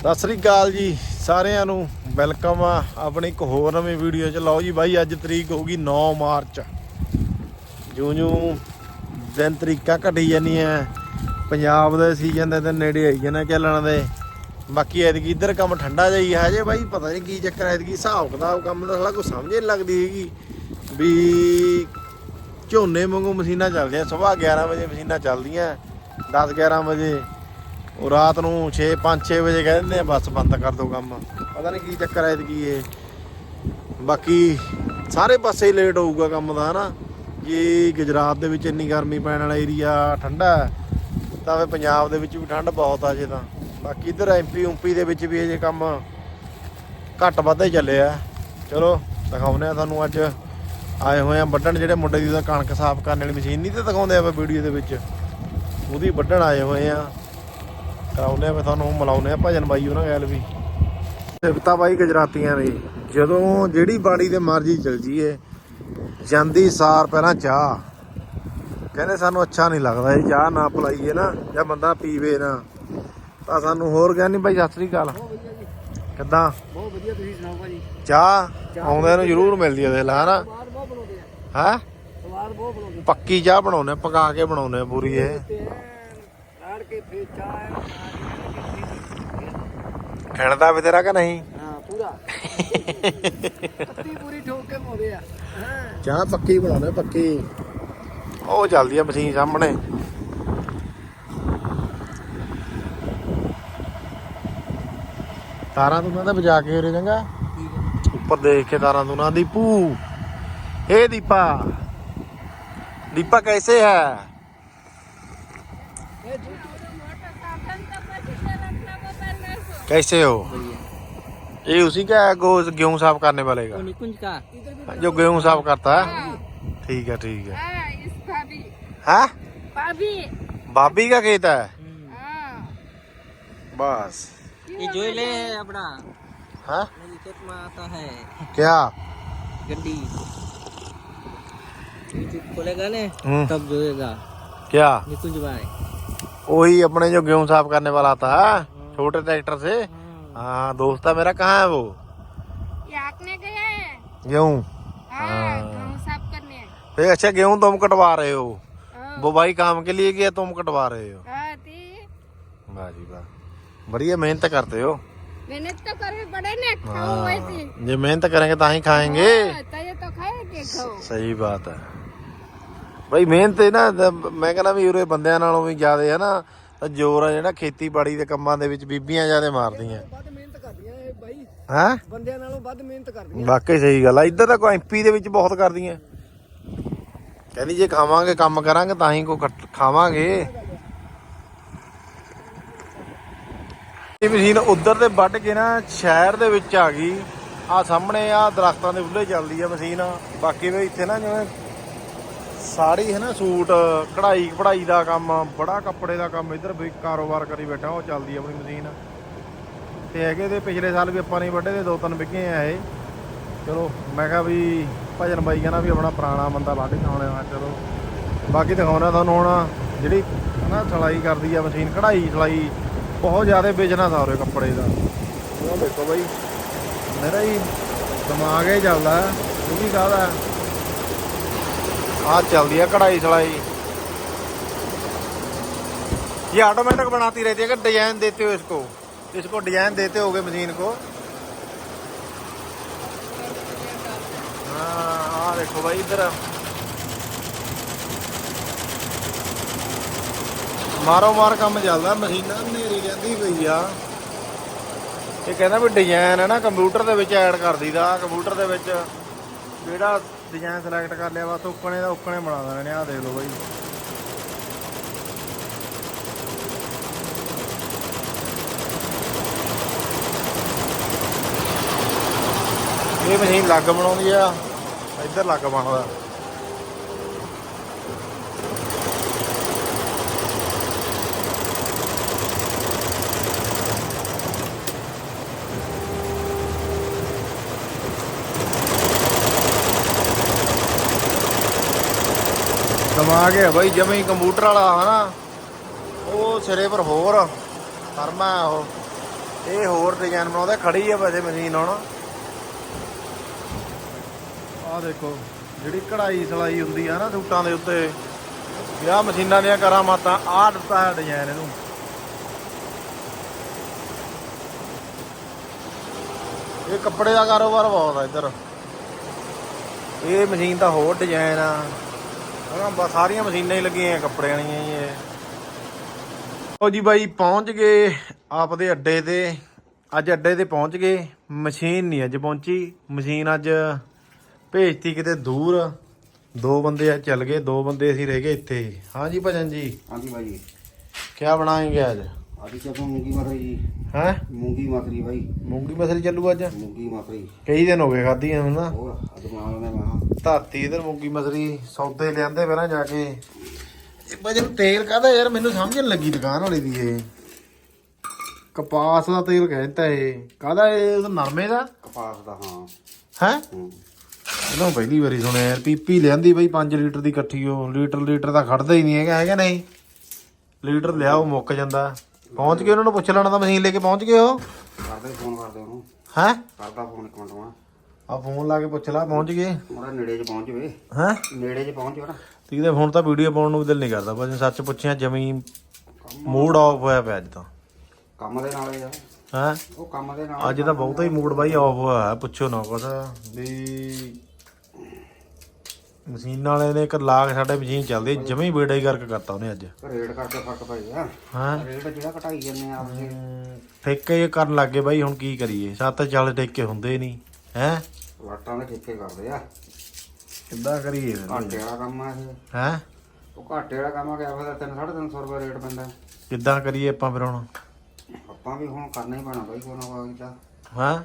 ਸਤਿ ਸ੍ਰੀ ਅਕਾਲ ਜੀ, ਸਾਰਿਆਂ ਨੂੰ ਵੈਲਕਮ ਆ ਆਪਣੀ ਇੱਕ ਹੋਰ ਨਵੀਂ ਵੀਡੀਓ ਚ। ਲਓ ਜੀ ਬਾਈ, ਅੱਜ ਤਰੀਕ ਹੋ ਗਈ 9 ਮਾਰਚ। ਜਿਉਂ ਜਿਉਂ ਦਿਨ ਤਰੀਕਾਂ ਘਟੀ ਜਾਂਦੀਆਂ, ਪੰਜਾਬ ਦੇ ਸੀਜ਼ਨ ਦੇ ਤੇ ਨੇੜੇ ਆਈ ਜਾਣਾ ਚੱਲਣ ਦੇ। ਬਾਕੀ ਐਤਕੀ ਇੱਧਰ ਕੰਮ ਠੰਡਾ ਜਾਈ ਹੈ ਜੇ ਬਾਈ, ਪਤਾ ਨਹੀਂ ਕੀ ਚੱਕਰ ਐਤਕੀ ਹਿਸਾਬ ਕਿਤਾਬ ਕੰਮ ਦਾ ਸਾਲਾ ਕੋਈ ਸਮਝ ਨਹੀਂ ਲੱਗਦੀ ਹੈਗੀ ਵੀ ਝੋਨੇ ਵਾਂਗੂ ਮਸ਼ੀਨਾਂ ਚੱਲਦੀਆਂ, ਸਵੇਰ 11 ਵਜੇ ਮਸ਼ੀਨਾਂ ਚੱਲਦੀਆਂ 10 11 ਵਜੇ। ਉਹ ਰਾਤ ਨੂੰ 6 5 6 ਵਜੇ ਕਹਿ ਦਿੰਦੇ ਆ, ਬੱਸ ਬੰਦ ਕਰ ਦੋ ਕੰਮ। ਪਤਾ ਨਹੀਂ ਕੀ ਚੱਕਰ ਐ ਕੀ ਇਹ। ਬਾਕੀ ਸਾਰੇ ਪਾਸੇ ਹੀ ਲੇਟ ਹੋਊਗਾ ਕੰਮ ਦਾ, ਹਨਾ। ਜੇ ਗੁਜਰਾਤ ਦੇ ਵਿੱਚ ਇੰਨੀ ਗਰਮੀ ਪੈਣ ਵਾਲਾ ਏਰੀਆ ਠੰਡਾ ਤਾਂ ਵੇ ਪੰਜਾਬ ਦੇ ਵਿੱਚ ਵੀ ਠੰਡ ਬਹੁਤ ਆ ਜੇ ਤਾਂ। ਬਾਕੀ ਇਧਰ ਐਮਪੀ ਉਂਪੀ ਦੇ ਵਿੱਚ ਵੀ ਅਜੇ ਕੰਮ ਘੱਟ ਵੱਧ ਹੀ ਚੱਲੇ ਚਲੋ, ਦਿਖਾਉਂਦੇ ਆ ਤੁਹਾਨੂੰ ਅੱਜ ਆਏ ਹੋਏ ਆ ਵੱਢਣ, ਜਿਹੜੇ ਮੁੰਡੇ ਦੀ ਤਾਂ ਕਣਕ ਸਾਫ਼ ਕਰਨ ਵਾਲੀ ਮਸ਼ੀਨ ਨਹੀਂ ਤੇ ਦਿਖਾਉਂਦੇ ਆ ਵੀਡੀਓ ਦੇ ਵਿੱਚ। ਉਹਦੀ ਵੱਢਣ ਆਏ ਹੋਏ ਆ। ਕਰਾਉਂਦੇ ਆ ਮੈਂ ਤੁਹਾਨੂੰ ਮਿਲਾਉਂਦੇ ਆ ਭਜਨ ਬਾਈ ਉਹਨਾਂ ਗੱਲ ਵੀ। ਸਿਫਤਾ ਬਾਈ ਗੁਜਰਾਤੀਆਂ ਦੀ ਜਦੋਂ ਜਿਹੜੀ ਬਾੜੀ ਤੇ ਮਰਜ਼ੀ ਚਲ ਜੀਏ ਜਾਂਦੀ ਸਾਰ ਪਹਿਲਾਂ ਚਾਹ। ਕਹਿੰਦੇ ਸਾਨੂੰ ਅੱਛਾ ਨਹੀਂ ਲੱਗਦਾ ਇਹ ਚਾਹ ਨਾ ਪਲਾਈਏ ਨਾ ਜਾਂ ਬੰਦਾ ਪੀਵੇ ਨਾ। ਤਾਂ ਸਾਨੂੰ ਹੋਰ ਕਹਿੰਦੇ ਬਾਈ ਸਤਿ ਸ੍ਰੀ ਅਕਾਲ। ਕਿੱਦਾਂ? ਬਹੁਤ ਵਧੀਆ ਤੁਸੀਂ ਸੁਣਾਓ ਭਾਜੀ? ਚਾਹ ਆਉਂਦੇ ਨੂੰ ਜ਼ਰੂਰ ਮਿਲਦੀ ਹੈ ਦੇਖ ਲਾ ਆ। ਹੈ? ਪੱਕੀ ਚਾਹ ਬਣਾਉਨੇ ਪਕਾ ਕੇ ਬਣਾਉਨੇ ਪੂਰੀ ਇਹ। ਚੜ ਵੀ ਤੇਰਾ ਕਿ ਨਹੀਂ? ਹਾਂ ਪੂਰਾ। ਪੂਰੀ ਠੋਕ ਕੇ ਮੋਦੇ ਆ। ਚਾਹ ਪੱਕੀ ਬਣਾਉਣਾ ਪੱਕੀ। ਉਹ ਚੱਲਦੀ ਆ ਮਸ਼ੀਨ ਸਾਹਮਣੇ। ਤਾਰਾਂ ਤੋਂ ਨਾ ਬਜਾ ਕੇ ਉਰੇ ਚੰਗਾ। ਉੱਪਰ ਦੇਖ ਕੇ ਤਾਰਾਂ ਤੋਂ ਨਾ ਦੀਪੂ। ਇਹ ਦੀਪਾ। ਦੀਪਾ ਕੈਸੇ ਹੈ? कैसे हो बढ़िया ये उसी का है गो गेहूं साफ करने वाले का तो निकुंज का इधर भी जो गेहूं साफ करता है ठीक है ठीक है हाँ, इस भाभी है भाभी भाभी का खेत है हाँ बस ये जो ले है अपना है मेरी खेत में आता है क्या गड्डी यूट्यूब खोलेगा ने हम्म। तब जोएगा क्या निकुंज भाई वही अपने जो गेहूं साफ करने वाला आता है छोटे ट्रैक्टर से हाँ। हाँ दोस्त है मेरा कहाँ है वो ये आकने गया है गेहूं हाँ हाँ। गेहूं साफ करने फिर अच्छा गेहूं तुम कटवा रहे हो हाँ, वो भाई काम के लिए गया तुम कटवा रहे हो हाँ, ती वाह जी वाह बढ़िया मेहनत करते हो मेहनत तो करनी पड़े ना खाओ हाँ, वैसे ये मेहनत करेंगे तो ही खाएंगे हाँ, तो ये तो खाएंगे खाओ ਸਹੀ ਬਾਤ ਹੈ ਬਈ ਮਿਹਨਤ ਇਹ ਨਾ ਦ- ਮੈਂ ਕਹਿੰਦਾ ਵੀ ਉਰੇ ਬੰਦਿਆਂ ਨਾਲੋਂ ਵੀ ਜ਼ਿਆਦਾ ਹੈ ਨਾ ਤਾਂ ਜ਼ੋਰ ਆ ਜਿਹੜਾ ਖੇਤੀਬਾੜੀ ਦੇ ਕੰਮਾਂ ਦੇ ਵਿੱਚ ਬੀਬੀਆਂ ਜ਼ਿਆਦਾ ਮਾਰਦੀਆਂ। ਵੱਧ ਮਿਹਨਤ ਕਰਦੀਆਂ ਇਹ ਬਾਈ। ਹੈ? ਬੰਦਿਆਂ ਨਾਲੋਂ ਵੱਧ ਮਿਹਨਤ ਕਰਦੀਆਂ। ਵਾਕਈ ਸਹੀ ਗੱਲ ਆ। ਇੱਧਰ ਤਾਂ ਕੋਈ ਐਮਪੀ ਦੇ ਵਿੱਚ ਬਹੁਤ ਕਰਦੀਆਂ। ਕਹਿੰਦੀ ਜੇ ਖਾਵਾਂਗੇ ਕੰਮ ਕਰਾਂਗੇ ਤਾਂ ਹੀ ਕੋ ਖਾਵਾਂਗੇ। ਇਹ ਮਸ਼ੀਨ ਉਧਰ ਤੇ ਵੱਢ ਕੇ ਨਾ ਸ਼ਹਿਰ ਦੇ ਵਿੱਚ ਆ ਗਈ। ਆ ਸਾਹਮਣੇ ਆ ਦਰਖਤਾਂ ਦੇ ਉੱਲੇ ਚੱਲਦੀ ਆ ਮਸ਼ੀਨ। ਬਾਕੀ ਵੀ ਇੱਥੇ ਨਾ ਜਿਵੇਂ ਸਾੜੀ ਹੈ ਨਾ ਸੂਟ, ਕਢਾਈ ਕਢਾਈ ਦਾ ਕੰਮ, ਬੜਾ ਕੱਪੜੇ ਦਾ ਕੰਮ ਇੱਧਰ ਵੀ ਕਾਰੋਬਾਰ ਕਰੀ ਬੈਠਾ, ਉਹ ਚੱਲਦੀ ਆ ਆਪਣੀ ਮਸ਼ੀਨ। ਤੇ ਹੈਗੇ ਦੇ ਪਿਛਲੇ ਸਾਲ ਵੀ ਆਪਾਂ ਨਹੀਂ ਵੱਢੇ ਦੇ ਦੋ ਤਿੰਨ ਵਿਗੇ ਆ ਇਹ। ਚਲੋ, ਮੈਂ ਕਿਹਾ ਵੀ ਭਜਨ ਬਾਈ ਕਹਿੰਦਾ ਵੀ ਆਪਣਾ ਪੁਰਾਣਾ ਬੰਦਾ ਵੱਢ ਕੇ ਆਉਣਾ ਚਲੋ। ਬਾਕੀ ਦਿਖਾਉਣਾ ਤੁਹਾਨੂੰ ਹੁਣ ਜਿਹੜੀ ਹਨਾ ਸਲਾਈ ਕਰਦੀ ਆ ਮਸ਼ੀਨ, ਕਢਾਈ, ਸਲਾਈ, ਬਹੁਤ ਜ਼ਿਆਦਾ ਬਿਜ਼ਨਸ ਆ ਉਰੇ ਕੱਪੜੇ ਦਾ। ਉਹ ਦੇਖੋ ਬਾਈ, ਮੇਰਾ ਹੀ ਦਿਮਾਗ ਹੀ ਚੱਲਦਾ ਉਹ ਵੀ ਕਾਹਦਾ? ਆ ਚੱਲਦੀ ਆ ਕਢਾਈ ਸਲਾਈ ये ऑटोमेटिक बनाती रहती है कि डिजाइन देते हो इसको इसको डिजाइन देते होगे मशीन को हाँ आ देखो भाई इधर ਮਾਰੋ ਮਾਰ ਕੰਮ ਚੱਲਦਾ ਮਸ਼ੀਨਾਂ ਨੇਰੀ ਜਾਂਦੀ ਪਈ ਆ ਇਹ ਕਹਿੰਦਾ ਵੀ ਡਿਜ਼ਾਈਨ ਹੈ ਨਾ ਕੰਪਿਊਟਰ ਦੇ ਵਿੱਚ ਐਡ ਕਰ ਦਈਦਾ ਕੰਪਿਊਟਰ ਦੇ ਵਿੱਚ ਜਿਹੜਾ ਡਿਜ਼ਾਈਨ ਸਿਲੈਕਟ ਕਰ ਲਿਆ, ਬਸ ਉੱਕਣੇ ਦਾ ਉੱਕਣੇ ਬਣਾ ਦੇਣੇ ਨੇ ਆ ਦੇਖ ਲਓ ਬਾਈ। ਇਹ ਮਸ਼ੀਨ ਲੱਗ ਬਣਾਉਂਦੀ ਆ, ਇੱਧਰ ਲੱਗ ਬਣਦਾ। ਆ ਗਿਆ ਬਾਈ, ਜਮੇ ਕੰਪਿਊਟਰ ਵਾਲਾ, ਹਨਾ? ਉਹ ਸਿਰੇ ਪਰ ਹੋਰ ਫਰਮਾ ਉਹ। ਇਹ ਹੋਰ ਡਿਜ਼ਾਈਨ ਬਣਾਉਂਦਾ, ਖੜੀ ਆ ਵੈਸੇ ਮਸ਼ੀਨ ਹੁਣ। ਆਹ ਦੇਖੋ, ਜਿਹੜੀ ਕਢਾਈ ਸਲਾਈ ਹੁੰਦੀ ਆ ਨਾ ਸੂਟਾਂ ਦੇ ਉੱਤੇ, ਵਿਆਹ ਮਸ਼ੀਨਾਂ ਦੀਆਂ ਕਰਾਂ ਮਾਤਾ, ਆਹ ਦਿੱਤਾ ਹੈ ਡਿਜ਼ਾਈਨ ਇਹਨੂੰ। ਇਹ ਕੱਪੜੇ ਦਾ ਕਾਰੋਬਾਰ ਬਹੁਤ ਆ ਇੱਧਰ। ਇਹ ਮਸ਼ੀਨ ਦਾ ਹੋਰ ਡਿਜ਼ਾਈਨ ਆ। ਉਹਨਾਂ ਬਸ ਸਾਰੀਆਂ ਮਸ਼ੀਨਾਂ ਹੀ ਲੱਗੀਆਂ ਆ ਕੱਪੜਿਆਂ ਵਾਲੀਆਂ ਹੀ ਇਹ। ਉਹ ਜੀ ਬਾਈ ਪਹੁੰਚ ਗਏ ਆਪਦੇ ਅੱਡੇ ਤੇ। ਅੱਜ ਅੱਡੇ ਤੇ ਪਹੁੰਚ ਗਏ। ਮਸ਼ੀਨ ਨਹੀਂ ਅੱਜ ਪਹੁੰਚੀ। ਮਸ਼ੀਨ ਅੱਜ ਭੇਜਤੀ ਕਿਤੇ ਦੂਰ। ਦੋ ਬੰਦੇ ਅੱਜ ਚੱਲ ਗਏ। ਦੋ ਬੰਦੇ ਅਸੀਂ ਰਹਿ ਗਏ ਇੱਥੇ। ਹਾਂਜੀ ਭਜਨ ਜੀ। ਹਾਂਜੀ ਭਾਈ ਕੀ ਬਣਾਏਂਗੇ ਅੱਜ? ਆਦੀ ਚੱਪੂ ਮੂੰਗੀ ਮਸਰੀ ਜੀ। ਹੈ? ਮੂੰਗੀ ਮਸਰੀ ਭਾਈ ਮੂੰਗੀ ਮਸਰੀ ਚੱਲੂ ਅੱਜ? ਮੂੰਗੀ ਮਸਰੀ। ਕਈ ਦਿਨ ਹੋ ਗਏ ਖਾਧੀਆਂ ਨੂੰ ਨਾ। ਹੋਰ ਅੱਜ ਬਣਾ ਲੈਣਾ ਮੈਂ ਧਰਤੀ ਇਧਰ ਮੂੰਗੀ ਮਸਰੀ ਸੌਦੇ ਲਿਆਂਦੇ ਪਹਿਲਾਂ ਜਾ ਕੇ। ਇਹ ਭਜਨ ਤੇਲ ਕਾਹਦਾ ਯਾਰ? ਮੈਨੂੰ ਸਮਝ ਨਹੀਂ ਲੱਗੀ ਦੁਕਾਨ ਵਾਲੀ ਦੀ ਇਹ। ਕਪਾਸ ਦਾ ਤੇਲ ਕਹਿੰਦਾ ਇਹ। ਕਾਹਦਾ ਇਹ? ਨਰਮੇ ਦਾ? ਕਪਾਸ ਦਾ ਹਾਂ। ਹੈ? ਇਹਨੂੰ ਪਹਿਲੀ ਵਾਰੀ ਸੁਣਿਆ ਯਾਰ। ਪੀਪੀ ਲਿਆਂਦੀ ਬਈ 5 ਲੀਟਰ ਦੀ ਇਕੱਠੀ। ਉਹ ਲੀਟਰ ਲੀਟਰ ਦਾ ਖੜਦਾ ਹੀ ਨਹੀਂ ਹੈਗਾ ਹੈਗਾ ਨਹੀਂ? ਲੀਟਰ ਲਿਆਓ ਮੁੱਕ ਜਾਂਦਾ। ਪਹੁੰਚ ਗਏ ਉਹਨਾਂ ਨੂੰ ਪੁੱਛ ਲੈਣਾ ਤਾਂ ਮਸ਼ੀਨ ਲੈ ਕੇ ਪਹੁੰਚ ਗਏ ਉਹ? ਕਰਦੇ ਫੋਨ ਕਰਦੇ ਉਹਨੂੰ। ਹੈ? ਕਰਦਾ ਫੋਨ ਇੱਕ ਮਿੰਟ ਮਾ। ਆ ਫੋਨ ਲਾ ਕੇ ਪੁੱਛ ਲੈ ਪਹੁੰਚ ਗਏ? ਮੋੜਾ ਨੇੜੇ 'ਚ ਪਹੁੰਚ ਵੇ ਹੈ? ਨੇੜੇ 'ਚ ਪਹੁੰਚ ਨਾ ਤੀਦੇ ਫੋਨ ਤਾਂ ਵੀਡੀਓ ਪਾਉਣ ਨੂੰ ਵੀ ਦਿਲ ਨਹੀਂ ਕਰਦਾ ਬਸ ਸੱਚ ਪੁੱਛਿਆ ਜਮੀ ਮੂਡ ਆਫ ਹੋਇਆ ਪਿਆ ਅੱਜ ਤਾਂ। ਕੰਮ ਦੇ ਨਾਲ ਯਾਰ ਹੈ? ਉਹ ਕੰਮ ਦੇ ਨਾਲ ਅੱਜ ਤਾਂ ਬਹੁਤਾ ਹੀ ਮੂਡ ਬਾਈ ਆਫ ਹੋਇਆ ਹੈ, ਪੁੱਛੋ ਨਾ ਕੁਛ। ਵੀ ਮਸ਼ੀਨ ਵਾਲੇ ਨੇ ਇੱਕ ਲਾਗ ਸਾਡੇ ਮਸ਼ੀਨ ਚੱਲਦੀ ਹੈ, ਜਮੀ ਬੇੜਾ ਹੀ ਕਰਕੇ ਕਰਤਾ ਉਹਨੇ ਅੱਜ। ਰੇਟ ਕਰਕੇ ਫ਼ਰਕ ਪੈ ਗਿਆ ਹਾਂ। ਰੇਟ ਜਿਹੜਾ ਘਟਾਈ ਆ ਆਪਦੇ। ਠੇਕੇ ਕਰਨ ਲੱਗੇ ਬਾਈ ਹੁਣ ਕੀ ਕਰੀਏ? ਸੱਤ ਚੱਲ ਠੇਕੇ ਹੁੰਦੇ ਨਹੀਂ ਹੈ? ਵਾਟਾਂ ਦੇ ਠੇਕੇ ਕਰਦੇ ਆ। ਕਿੱਦਾਂ ਕਰੀਏ ਘਾਟੇ ਵਾਲਾ ਕੰਮ ਆ ਇਹ। ਹੈ? ਉਹ ਘਾਟੇ ਵਾਲਾ ਕੰਮ ਆ ਗਿਆ ਫਿਰ 3 350 ਰੁਪਏ ਰੇਟ ਪੈਂਦਾ। ਕਿੱਦਾਂ ਕਰੀਏ ਆਪਾਂ ਫਿਰ ਹੁਣ? ਆਪਾਂ ਵੀ ਹੁਣ ਕਰਨਾ ਹੀ ਪੈਣਾ ਬਾਈ ਕੋਈ ਨਾ ਕੋਈ ਤਾਂ। ਹਾਂ?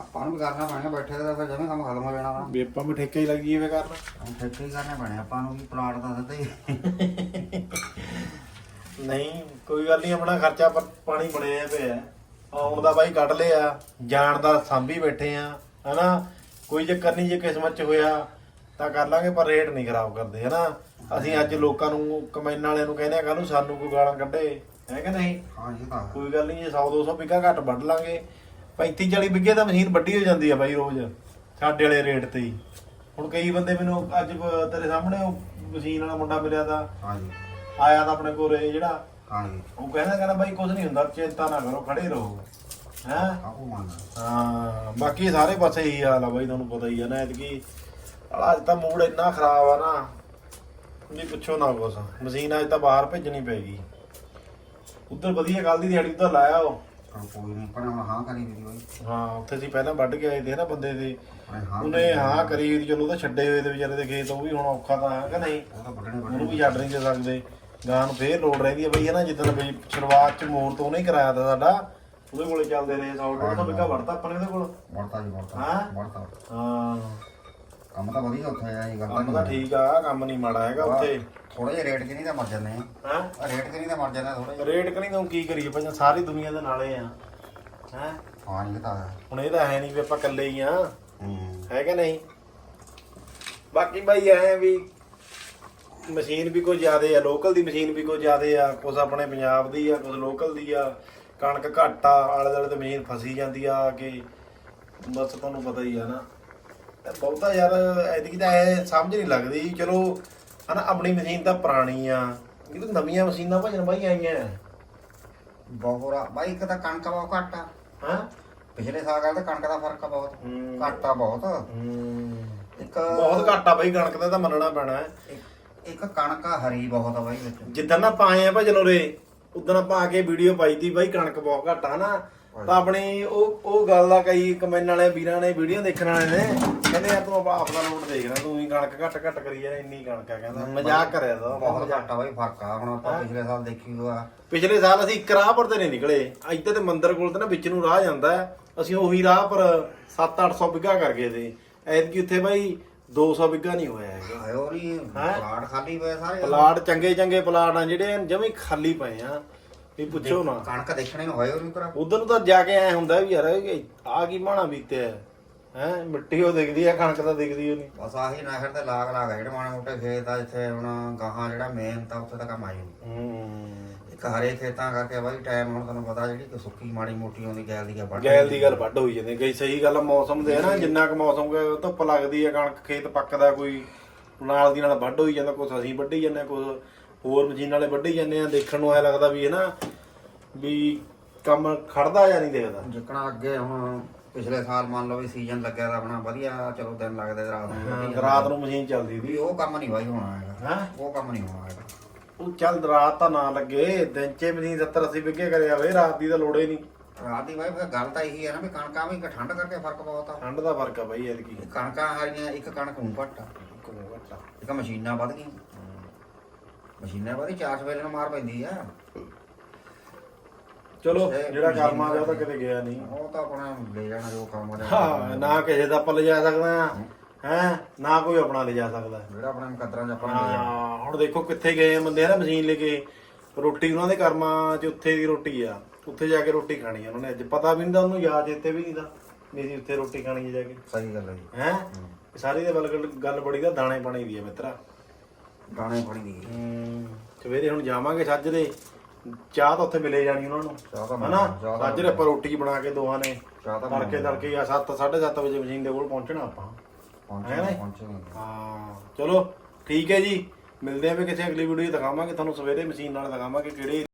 ਆਪਾਂ ਨੂੰ ਵੀ ਕਰਨਾ ਪੈਣਾ ਬੈਠੇ ਤਾਂ ਫਿਰ ਜਮੇ ਕੰਮ ਖਤਮ ਹੋ ਜਾਣਾ ਵਾ। ਵੀ ਆਪਾਂ ਵੀ ਠੇਕੇ ਹੀ ਲੱਗੀਏ ਵੇ ਕਰਨ ਠੇਕੇ ਹੀ ਕਰਨੇ ਪੈਣੇ ਆਪਾਂ ਨੂੰ ਵੀ ਪਲਾਟ ਦਾ ਸਿੱਧਾ ਹੀ। ਨਹੀਂ ਕੋਈ ਗੱਲ ਨਹੀਂ ਆਪਣਾ ਖਰਚਾ ਪਰ ਪਾਣੀ ਬਣਿਆ ਪਿਆ। ਆਉਣ ਦਾ ਬਾਈ ਕੱਢ ਲਿਆ ਜਾਣ ਦਾ ਸਾਂਭੀ ਬੈਠੇ ਆ ਹਨਾ? ਕੋਈ ਚੱਕਰ ਨਹੀਂ ਜੇ ਕਿਸਮਤ ਚ ਹੋਇਆ ਤਾਂ ਕਰ ਲਾਂਗੇ ਪਰ ਰੇਟ ਨਹੀਂ ਖਰਾਬ ਕਰਦੇ ਹਨਾ? ਅਸੀਂ ਅੱਜ ਲੋਕਾਂ ਨੂੰ ਕਮੈਨ ਵਾਲਿਆਂ ਨੂੰ ਕਹਿੰਦੇ ਆ ਕੱਲ ਨੂੰ ਸਾਨੂੰ ਕੋਈ ਗਾਲਾਂ ਕੱਢੇ ਹੈ ਕਿ ਨਹੀਂ? ਹਾਂ ਇਹ ਤਾਂ ਹੈ। ਕੋਈ ਗੱਲ ਨਹੀਂ ਜੇ 100 200 ਬਿੱਗਾ ਘੱਟ ਵੱਢ ਲਾਂਗੇ 35 40 ਬਿੱਗੇ ਤਾਂ ਮਸ਼ੀਨ ਵੱਡੀ ਹੋ ਜਾਂਦੀ ਆ ਬਾਈ ਰੋਜ਼ ਸਾਡੇ ਵਾਲੇ ਰੇਟ ਤੇ ਹੀ। ਹੁਣ ਕਈ ਬੰਦੇ ਮੈਨੂੰ ਅੱਜ ਬ- ਤੇਰੇ ਸਾਹਮਣੇ ਉਹ ਮਸ਼ੀਨ ਵਾਲਾ ਮੁੰਡਾ ਮਿਲਿਆ ਤਾਂ ਹਾਂ ਜੀ ਆਇਆ ਤਾਂ ਆਪਣੇ ਕੋਲ ਇਹ ਜਿਹੜਾ ਹਾਂ ਜੀ ਉਹ ਕਹਿੰਦਾ ਕਹਿੰਦਾ ਬਾਈ ਕੁਝ ਨਹੀਂ ਹੁੰਦਾ ਚਿੰਤਾ ਨਾ ਕਰੋ ਖੜੇ ਰਹੋ। ਹੈ? ਕਾਹੂ ਮੰਨਦਾ। ਹਾਂ ਬਾਕੀ ਸਾਰੇ ਪਾਸੇ ਇਹੀ ਹਾਲ ਆ ਬਾਈ ਤੁਹਾਨੂੰ ਪਤਾ ਹੀ ਆ ਨਾ ਐਤਕੀ ਅੱਜ ਤਾਂ ਮੂਡ ਇੰਨਾ ਖਰਾਬ ਆ ਨਾ ਵੀ ਪੁੱਛੋ ਨਾ ਕੁਛ। ਮਸ਼ੀਨ ਅੱਜ ਤਾਂ ਬਾਹਰ ਭੇਜਣੀ ਪੈਗੀ ਉੱਧਰ ਵਧੀਆ ਕੱਲ ਦੀ ਦਿਹਾੜੀ ਉੱਧਰ ਲਾਇਆ ਉਹ। ਚਲ ਕੋਈ ਨਹੀਂ ਪਰ ਹੁਣ ਹਾਂ ਕਰੀ ਵੀਡੀਓ ਹੀ ਹਾਂ ਉੱਥੇ ਸੀ ਪਹਿਲਾਂ ਵੱਢ ਕੇ ਆਏ ਦੇ ਨਾ ਬੰਦੇ ਦੇ। ਆਪਣੇ ਹਾਂ ਉਹਨੇ ਹਾਂ ਕਰੀ ਵੀ ਚਲੋ ਉਹਦਾ ਛੱਡੇ ਹੋਏ ਤੇ ਵਿਚਾਰੇ ਦੇ ਖੇਤ ਉਹ ਵੀ ਹੁਣ ਔਖਾ ਤਾਂ ਹੈ ਕਿ ਨਹੀਂ? ਉਹ ਤਾਂ ਵੱਢਣੇ ਉਹਨੂੰ ਵੀ ਛੱਡ ਨਹੀਂ ਦੇ ਸਕਦੇ। ਗਾਂ ਨੂੰ ਫੇਰ ਲੋੜ ਰਹਿੰਦੀ ਹੈ ਬਈ ਹੈ ਨਾ ਜਿੱਦਣ ਬਈ ਸ਼ੁਰੂਆਤ ਚ ਮੋੜ ਤੋਂ ਉਹਨੇ ਹੀ ਕਰਾਇਆ ਤਾ ਸਾਡਾ ਉਹਦੇ ਕੋਲੇ ਚੱਲਦੇ ਰਹੇ 100 ਡੇਢ ਸੌ ਬਿੱਗਾ ਵੜਤਾ ਆਪਾਂ ਨੇ ਉਹਦੇ ਕੋਲ। ਵੜਤਾ ਜੀ ਵੜਤਾ। ਹਾਂ? ਵੜਤਾ। ਹਾਂ। ਕੰਮ ਤਾਂ ਵਧੀਆ ਉੱਥੇ ਆ ਗੱਲ ਕੰਮ ਤਾਂ ਠੀਕ ਆ ਕੰਮ ਨਹੀਂ ਮਾੜਾ ਹੈਗਾ ਉੱਥੇ। ਥੋੜੇ ਜਿਹਾ ਰੇਟ 'ਚ ਨਹੀਂ ਤਾਂ ਮਰ ਜਾਂਦੇ ਆ। ਹਾਂ? ਰੇਟ 'ਚ ਨਹੀਂ ਤਾਂ ਮਰ ਜਾਂਦੇ ਥੋੜੇ ਜਿਹਾ। ਰੇਟ ਕਣੀ ਤੋਂ ਕੀ ਕਰੀਏ ਭਾਈ ਸਾਰੀ ਦੁਨੀਆ ਦੇ ਨਾਲੇ ਆ। ਹੈ? ਹਾਂ ਇਹ ਤਾਂ ਹੁਣ ਇਹ ਤਾਂ ਹੈ ਨਹੀਂ ਵੀ ਆਪਾਂ ਇਕੱਲੇ ਹੀ ਆ। ਹੂੰ। ਹੈ ਕਿ ਨਹੀਂ? ਬਾਕੀ ਬਾਈ ਐ ਵੀ ਮਸ਼ੀਨ ਵੀ ਕੋਈ ਜ਼ਿਆਦੇ ਆ ਲੋਕਲ ਦੀ ਮਸ਼ੀਨ ਵੀ ਕੋਈ ਜ਼ਿਆਦੇ ਆ। ਕੁਝ ਆਪਣੇ ਪੰਜਾਬ ਦੀ ਆ ਕੁਝ ਲੋਕਲ ਦੀ ਆ। ਕਣਕ ਘੱਟ ਆ ਆਲੇ ਦੁਆਲੇ ਤੇ ਮਸ਼ੀਨ ਫਸੀ ਜਾਂਦੀ ਆ ਕੇ। ਬਸ ਤੁਹਾਨੂੰ ਪਤਾ ਹੀ ਆ ਨਾ। ਬਹੁਤਾ ਯਾਰ ਐਤਕੀ ਤਾਂ ਇਹ ਸਮਝ ਨਹੀਂ ਲੱਗਦੀ। ਚਲੋ ਹਨਾ ਆਪਣੀ ਮਸ਼ੀਨ ਤਾਂ ਪੁਰਾਣੀ ਆ। ਇਹ ਤਾਂ ਨਵੀਆਂ ਮਸ਼ੀਨਾਂ ਭਜਨ ਬਾਈ ਆਈਆਂ। ਬਹੁਰਾ ਬਾਈ ਇੱਕ ਤਾਂ ਕਣਕ ਬਹੁਤ ਘੱਟ ਆ। ਹਾਂ? ਪਿਛਲੇ ਸਾਲ ਨਾਲ ਤਾਂ ਕਣਕ ਦਾ ਫ਼ਰਕ ਆ ਬਹੁਤ ਹੂੰ। ਘੱਟ ਆ ਬਹੁਤ। ਇੱਕ ਬਹੁਤ ਘੱਟ ਆ ਬਾਈ ਕਣਕ ਦਾ ਤਾਂ ਮੰਨਣਾ ਪੈਣਾ ਹੈ। ਇੱਕ- ਇੱਕ ਕਣਕ ਆ ਹਰੀ ਬਹੁਤ ਆ ਬਾਈ ਵਿੱਚ। ਜਿੱਦਣ ਨਾ ਪਾਏ ਆ ਭਜਨ ਉਰੇ ਉਦੋਂ ਆਪਾਂ ਆ ਕੇ ਵੀਡੀਓ ਪਾਈ ਤੀ ਬਾਈ ਕਣਕ ਬਹੁਤ ਘੱਟ ਆ ਨਾ ਤਾਂ ਆਪਣੀ ਉਹ ਉਹ ਗੱਲ ਦਾ ਕਈ ਕਮੈਨ ਵਾਲੇ ਵੀਰਾਂ ਨੇ ਵੀਡੀਓ ਦੇਖਣ ਵਾਲੇ ਨੇ ਕਹਿੰਦੇ ਯਾਰ ਤੂੰ ਆਪਾਂ ਆਪਣਾ ਲੋਡ ਦੇਖਣਾ ਤੂੰ ਹੀ ਕਣਕ ਘੱਟ ਘੱਟ ਕਰੀ ਜਾ ਇੰਨੀ ਕਣਕ ਆ ਕਹਿੰਦਾ। ਮਜ਼ਾਕ ਕਰਿਆ ਦਾ ਬਹੁਤ ਘੱਟ ਆ ਬਾਈ ਫ਼ਰਕ ਆ। ਹੁਣ ਆਪਾਂ ਪਿਛਲੇ ਸਾਲ ਦੇਖੀ ਹੋਆ ਪਿਛਲੇ ਸਾਲ ਅਸੀਂ ਇੱਕ ਰਾਹ ਪਰ ਤੇ ਨਹੀਂ ਨਿਕਲੇ। ਇੱਧਰ ਤੇ ਮੰਦਿਰ ਕੋਲ ਤੇ ਨਾ ਵਿੱਚ ਨੂੰ ਰਾਹ ਜਾਂਦਾ। ਅਸੀਂ ਉਹੀ ਰਾਹ ਪਰ 7-800 ਬਿੱਗਾ ਕਰ ਗਏ ਤੇ ਐਤਕੀ ਉੱਥੇ ਬਾਈ 200 ਬਿੱਗਾ ਨਹੀਂ ਹੋਇਆ ਹੈਗਾ। ਹਾਏ ਨਹੀਂ ਪਲਾਟ ਖਾਲੀ ਪਏ ਸਾਰੇ। ਪਲਾਟ ਚੰਗੇ ਚੰਗੇ ਪਲਾਟ ਆ ਜਿਹੜੇ ਜਮੇ ਖਾਲੀ ਪਏ ਆ। ਵੀ ਪੁੱਛੋ ਨਾ। ਕਣਕ ਦੇਖਣੇ ਨੂੰ ਹੋਏ ਉਹ ਨਹੀਂ ਕਰਾ ਉਧਰ ਨੂੰ ਤਾਂ ਜਾ ਕੇ ਐ ਹੁੰਦਾ ਵੀ ਯਾਰ ਆ ਕੀ ਮਾਣਾ ਬੀਤਿਆ ਹੈ? ਮਿੱਟੀ ਉਹ ਦਿਖਦੀ ਆ ਕਣਕ ਤਾਂ ਦਿਖਦੀ ਉਹ ਨਹੀਂ। ਬਸ ਆਹੀ ਨਹਿਰ ਤੇ ਲਾਗ ਲਾਗ ਜਿਹੜੇ ਮਾੜੇ ਮੋਟੇ ਖੇਤ ਆ ਇੱਥੇ ਹੁਣ ਗਾਹਾਂ ਜਿਹੜਾ ਮੇਨ ਤਾਂ ਉੱਥੇ ਤਾਂ ਕੰਮ ਆਈ ਹੂੰ। ਇੱਕ ਹਰੇ ਖੇਤਾਂ ਕਰਕੇ ਬਾਈ ਟਾਈਮ ਹੁਣ ਤੁਹਾਨੂੰ ਪਤਾ ਜਿਹੜੀ ਕਿ ਸੁੱਕੀ ਮਾੜੀ ਮੋਟੀ ਆਉਂਦੀ ਗੈਲ ਦੀ ਆ ਵੱਢ ਗੈਲ ਦੀ ਗੱਲ ਵੱਢ ਹੋਈ ਜਾਂਦੀ ਕਈ ਸਹੀ ਗੱਲ ਮੌਸਮ ਦੇ ਨਾ ਜਿੰਨਾ ਕੁ ਮੌਸਮ ਧੁੱਪ ਲੱਗਦੀ ਹੈ ਕਣਕ ਖੇਤ ਪੱਕਦਾ ਕੋਈ ਨਾਲ ਦੀ ਨਾਲ ਵੱਢ ਹੋਈ ਜਾਂਦਾ ਕੁਛ ਅਸੀਂ ਵੱਢੀ ਜਾਂਦੇ ਕੁਝ ਹੋਰ ਮਸ਼ੀਨ ਵਾਲੇ ਵੱਢੀ ਜਾਂਦੇ ਆ ਦੇਖਣ ਨੂੰ ਐ ਲੱਗਦਾ ਵੀ ਹੈ ਨਾ ਵੀ ਕੰਮ ਖੜਦਾ ਜਾਂ ਨਹੀਂ ਦੇਖਦਾ। ਜਿੱਕਣਾ ਅੱਗੇ ਹੁਣ ਪਿਛਲੇ ਸਾਲ ਮੰਨ ਲਓ ਵੀ ਸੀਜ਼ਨ ਲੱਗਿਆ ਤਾਂ ਆਪਣਾ ਵਧੀਆ ਚਲੋ ਦਿਨ ਲੱਗਦੇ ਰਾਤ ਨੂੰ। ਰਾਤ ਨੂੰ ਮਸ਼ੀਨ ਚੱਲਦੀ ਵੀ ਉਹ ਕੰਮ ਨਹੀਂ ਬਾਈ ਹੋਣਾ ਹੈਗਾ। ਹੈਂ? ਉਹ ਕੰਮ ਨਹੀਂ ਹੋਣਾ ਹੈਗਾ। ਉਹ ਚੱਲ ਰਾਤ ਤਾਂ ਨਾ ਲੱਗੇ ਦਿਨ ਚ ਮਸ਼ੀਨ 70 80 ਵਿਗੇ ਕਰਿਆ ਵੇ ਰਾਤ ਦੀ ਤਾਂ ਲੋੜੇ ਨਹੀਂ। ਰਾਤ ਦੀ ਬਾਈ ਫਿਰ ਗੱਲ ਤਾਂ ਇਹੀ ਹੈ ਨਾ ਵੀ ਕਣਕਾਂ ਵੀ ਠੰਡ ਕਰਕੇ ਫ਼ਰਕ ਬਹੁਤ ਆ। ਠੰਡ ਦਾ ਫ਼ਰਕ ਆ ਬਾਈ ਐਤਕੀ। ਕਣਕਾਂ ਹਾਰੀਆਂ ਇੱਕ ਕਣਕ ਨੂੰ ਘੱਟ ਆ। ਇੱਕ ਮਸ਼ੀਨਾਂ ਵੱਧ ਗਈਆਂ। ਮਸ਼ੀਨਾਂ ਵਧੀ ਚਾਰ ਸਵੇਲੇ ਨੂੰ ਮਾਰ ਪੈਂਦੀ ਆ। ਚਲੋ ਇਹ ਜਿਹੜਾ ਕਰਮ ਆ ਗਿਆ ਉਹ ਤਾਂ ਮਸ਼ੀਨ ਕਿਤੇ ਗਿਆ ਨਹੀਂ। ਉਹ ਤਾਂ ਆਪਣਾ ਲੈ ਜਾਣਾ ਜੋ ਕੰਮ ਹੋ ਹਾਂ ਨਾ ਕਿਸੇ ਦਾ ਆਪਾਂ ਲਿਜਾ ਸਕਦਾ। ਆ ਹੈ ਨਾ ਕੋਈ ਆਪਣਾ ਲਿਜਾ ਸਕਦਾ। ਜਿਹੜਾ ਆਪਣੇ ਮੁਕੱਦਰਾਂ ਚ ਆਪਾਂ ਨੂੰ ਲੈ ਜਾਣਾ। ਹਾਂ ਹੁਣ ਦੇਖੋ ਕਿੱਥੇ ਗਏ ਆ ਬੰਦੇ ਆ ਨਾ ਮਸ਼ੀਨ ਲੈ ਕੇ। ਰੋਟੀ ਉਹਨਾਂ ਦੇ ਕਰਮਾਂ 'ਚ ਉੱਥੇ ਦੀ ਰੋਟੀ ਆ। ਉੱਥੇ ਜਾ ਕੇ ਰੋਟੀ ਖਾਣੀ ਆ ਉਹਨਾਂ ਨੇ। ਅੱਜ ਪਤਾ ਵੀ ਨਹੀਂ ਤਾਂ ਉਹਨੂੰ ਯਾਦ ਇੱਥੇ ਵੀ ਨਹੀਂ ਦਾ ਵੀ ਅਸੀਂ ਉੱਥੇ ਰੋਟੀ ਖਾਣੀ ਆ ਜਾ ਕੇ। ਸਹੀ ਗੱਲ ਹੈ ਜੀ। ਹੈ? ਸਾਰੀ ਦੇ ਗੱਲ ਗੱਲ ਬੜੀ ਦਾ ਦਾਣੇ ਪਾਣੀ ਦੀ ਆ ਮਿੱਤਰਾ। ਗਾਣੇ ਪੜੀ ਦੀ ਹੂੰ। ਸਵੇਰੇ ਹੁਣ ਜਾਵਾਂਗੇ ਸੱਜਰੇ ਚਾਹ ਤਾਂ ਉੱਥੇ ਮਿਲੇ ਜਾਣੀ ਉਹਨਾਂ ਨੂੰ। ਚਾਹ ਤਾਂ ਹਨਾ? ਮਿਲਣੀ, ਚਾਹ ਤਾਂ ਸੱਜਰੇ ਆਪਾਂ ਰੋਟੀ ਬਣਾ ਕੇ ਦੋਹਾਂ ਨੇ। ਚਾਹ ਤਾਂ ਤੜਕੇ ਤੜਕੇ ਆ 7 7:30 ਵਜੇ ਮਸ਼ੀਨ ਦੇ ਕੋਲ ਪਹੁੰਚਣਾ ਆਪਾਂ। ਪਹੁੰਚੇ ਹੈ ਨਾ? ਪਹੁੰਚੇ ਹਾਂ ਚਲੋ ਠੀਕ ਹੈ ਜੀ। ਮਿਲਦੇ ਆਂ ਵੀ ਕਿਸੇ ਅਗਲੀ ਵੀਡੀਓ ਦਿਖਾਵਾਂਗੇ। ਤੁਹਾਨੂੰ ਸਵੇਰੇ ਮਸ਼ੀਨ ਨਾਲ ਦਿਖਾਵਾਂਗੇ ਕਿਹੜੇ